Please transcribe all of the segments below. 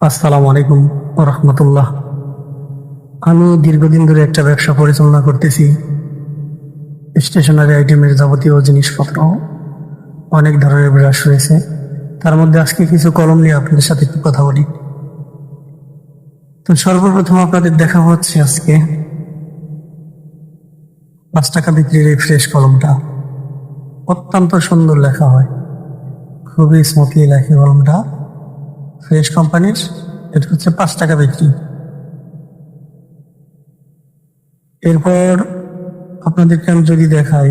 আসসালামু আলাইকুম রহমতুল্লাহ। আমি দীর্ঘদিন ধরে একটা ব্যবসা পরিচালনা করতেছি। স্টেশনারি আইটেমের যাবতীয় জিনিসপত্র, অনেক ধরনের ব্রাশ রয়েছে। তার মধ্যে আজকে কিছু কলম নিয়ে আপনাদের সাথে একটু কথা বলি। তো সর্বপ্রথম আপনাদের দেখা হচ্ছে আজকে পাঁচ টাকা বিক্রির এই ফ্রেশ কলমটা। অত্যন্ত সুন্দর লেখা হয়। খুবই স্মুথলি লেখে কলমটা। ফ্রেশ কোম্পানির এটা হচ্ছে পাঁচ টাকা বিক্রি। এরপর আপনাদেরকে আমি যদি দেখাই,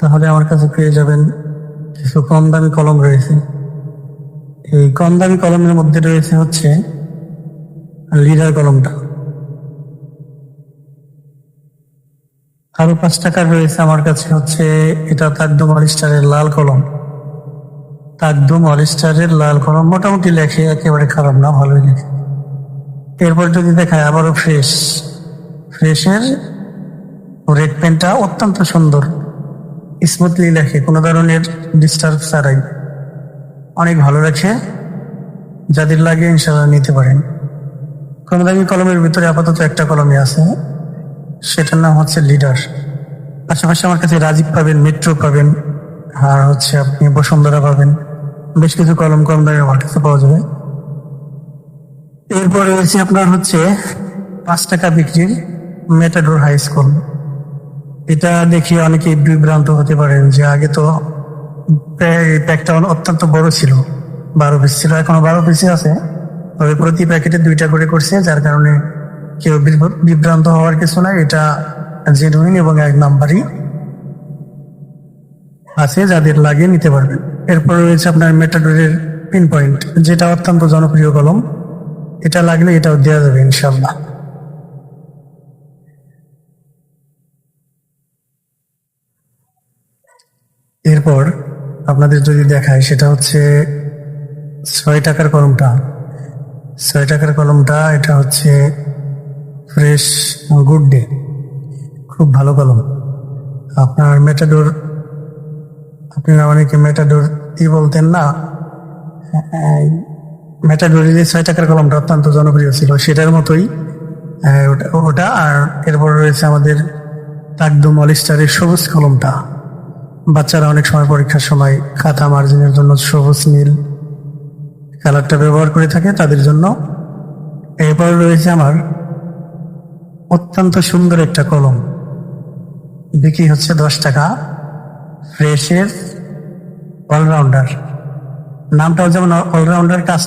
তাহলে আমার কাছে পেয়ে যাবেন কিছু কম দামি কলম রয়েছে। এই কম দামি কলমের মধ্যে রয়েছে হচ্ছে লিডার কলমটা। আরও পাঁচ টাকার রয়েছে আমার কাছে হচ্ছে, এটা তাকদম অলিস্টারের লাল কলম। তাকদম অলিস্টারের লাল কলম মোটামুটি লেখে, একেবারে খারাপ না, ভালোই লেখে। এরপর যদি দেখায় আবারও ফ্রেশ। ফ্রেশের রেড পেনটা অত্যন্ত সুন্দর। স্মুথলি লেখে, কোনো ধরনের ডিস্টার্ব ছাড়াই। অনেক ভালো লেখে, যাদের লাগে ইনশাল্লাহ নিতে পারেন। কোনো দামি কলমের ভিতরে আপাতত একটা কলমই আছে। সেটার নাম হচ্ছে লিডার। পাশাপাশি আমার কাছে রাজীব পাবেন মেট্রো পাবেন, আর হচ্ছে আপনি বসুন্ধরা পাবেন। বেশ কিছু কলম কম দামে আমার পাওয়া যাবে। এরপরে রয়েছে আপনার হচ্ছে পাঁচ টাকা বিক্রির মেটাডোর হাই স্কুল এটা দেখে অনেকে বিভ্রান্ত হতে পারেন যে আগে তো প্যাকটা অত্যন্ত বড় ছিল। বারো পিস ছিল, এখনও বারো পিসে আছে। তবে প্রতি প্যাকেটে দুইটা করে করছে, যার কারণে কেউ বিভ্রান্ত হওয়ার কিছু নাই। এটা জেনুইন এবং এক নাম্বারই আছে, যাদের লাগে নিতে পারবেন। এরপর রয়েছে আপনার মেটাডোরের পিন পয়েন্ট যেটা অত্যন্ত জনপ্রিয় কলম। এটা লাগলে এটাও দেওয়া যাবে ইনশাল্লাহ এরপর আপনাদের যদি দেখায়, সেটা হচ্ছে ছয় টাকার কলমটা। ছয় টাকার কলমটা, এটা হচ্ছে ফ্রেশ গুড ডে খুব ভালো কলম। আপনার মেটাডোর আপনারা অনেকে মেটাডোর কি বলতেন না। মেটাডোরের যে ছয় টাকার কলমটা অত্যন্ত জনপ্রিয় ছিল, সেটার মতোই ওটা- আর এরপর রয়েছে আমাদের তাকদম অলিস্টারের সবুজ কলমটা। বাচ্চারা অনেক সময় পরীক্ষার সময় খাতা মার্জিনের জন্য সবুজ, নীল কালারটা ব্যবহার করে থাকে তাদের জন্য। এরপর রয়েছে আমার অত্যন্ত সুন্দর একটা কলম। বিক্রি হচ্ছে দশ টাকা। ফ্রেশের অলরাউন্ডার। নামটাও যেমন অলরাউন্ডার কাজটা